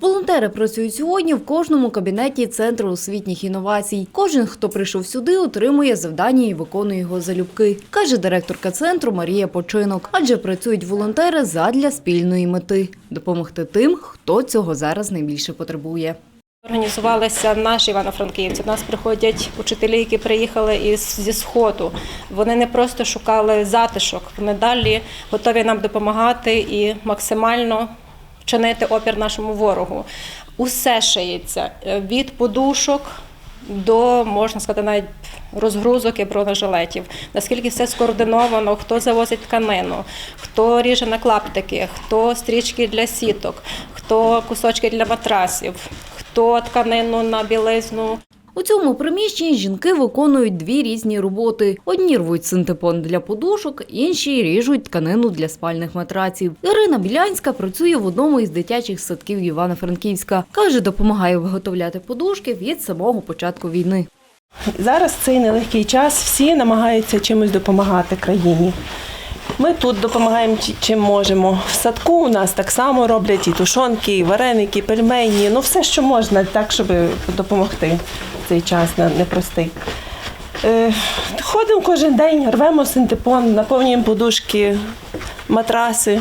Волонтери працюють сьогодні в кожному кабінеті Центру освітніх інновацій. Кожен, хто прийшов сюди, отримує завдання і виконує його залюбки, каже директорка центру Марія Починок. Адже працюють волонтери задля спільної мети допомогти тим, хто цього зараз найбільше потребує. Організувалися наші івано-франківці. Нас приходять учителі, які приїхали із зі сходу. Вони не просто шукали затишок, вони далі готові нам допомагати і максимально вчинити опір нашому ворогу. Усе шиється е, від подушок до можна сказати навіть розгрузок і бронежилетів. Наскільки все скоординовано, хто завозить тканину, хто ріже на клаптики, хто стрічки для сіток, хто кусочки для матрасів, хто тканину на білизну. У цьому приміщенні жінки виконують дві різні роботи: одні рвуть синтепон для подушок, інші ріжуть тканину для спальних матраців. Ірина Білянська працює в одному із дитячих садків Івано-Франківська. каже, допомагає виготовляти подушки від самого початку війни. Зараз цей нелегкий час, всі намагаються чимось допомагати країні. Ми тут допомагаємо чим можемо. В садку у нас так само роблять і тушонки, і вареники, і пельмені, ну все, що можна, так, щоб допомогти в цей час непростий. Е, ходимо кожен день, рвемо синтепон, наповнюємо подушки, матраси.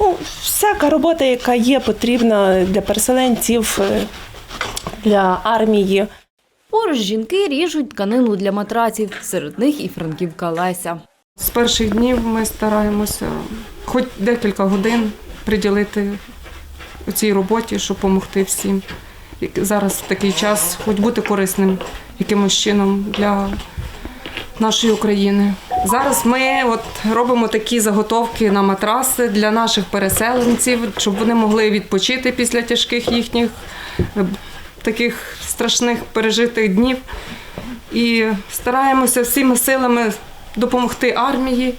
Ну, всяка робота, яка є потрібна для переселенців, е, для армії. Поруч жінки ріжуть тканину для матраців. Серед них і франківка Леся. З перших днів ми стараємося хоч декілька годин приділити цій роботі, щоб допомогти всім. Зараз такий час хоч бути корисним якимось чином для нашої України. Зараз ми от робимо такі заготовки на матраси для наших переселенців, щоб вони могли відпочити після тяжких їхніх е, таких страшних пережитих днів. І стараємося всіма силами допомогти армії.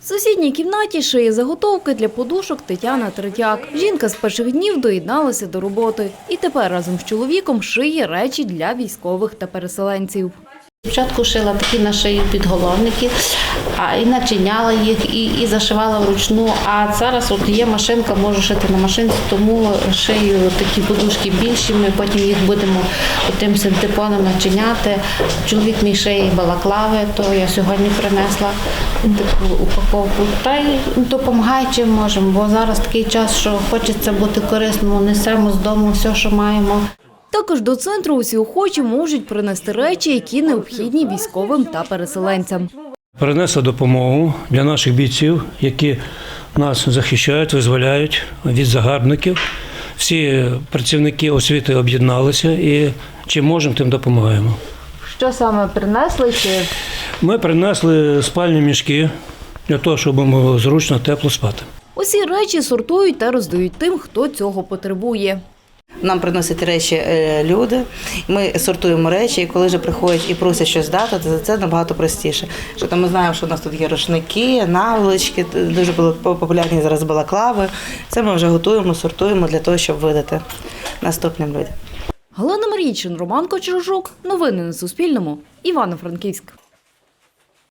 В сусідній кімнаті шиє заготовки для подушок Тетяна Третяк. Жінка з перших днів доєдналася до роботи і тепер разом з чоловіком шиє речі для військових та переселенців. Спочатку шила такі на шию підголовники, а і начиняла їх, і, і зашивала вручну. А зараз от є машинка, можу шити на машинці, тому шию такі подушки більші. Ми потім їх будемо тим синтепоном начиняти. Чоловік мій шиє балаклави, то я сьогодні принесла таку упаковку. Та й допомагає чим можемо, бо зараз такий час, що хочеться бути корисним, несемо з дому все, що маємо. Також до центру усі охочі можуть принести речі, які необхідні військовим та переселенцям. Принесла допомогу для наших бійців, які нас захищають, визволяють від загарбників. Всі працівники освіти об'єдналися і чим можемо, тим допомагаємо. Що саме принесли? Чи Ми принесли спальні мішки для того, щоб було зручно, тепло спати. усі речі сортують та роздають тим, хто цього потребує. Нам приносять речі е, люди, ми сортуємо речі, і коли вже приходять і просять щось дати, то це набагато простіше. Що там ми знаємо, що у нас тут є рушники, наволочки, дуже були популярні зараз балаклави. Це ми вже готуємо, сортуємо для того, щоб видати наступним людям. Галина Марійчин, Роман Кочержук. Новини на Суспільному. Івано-Франківськ.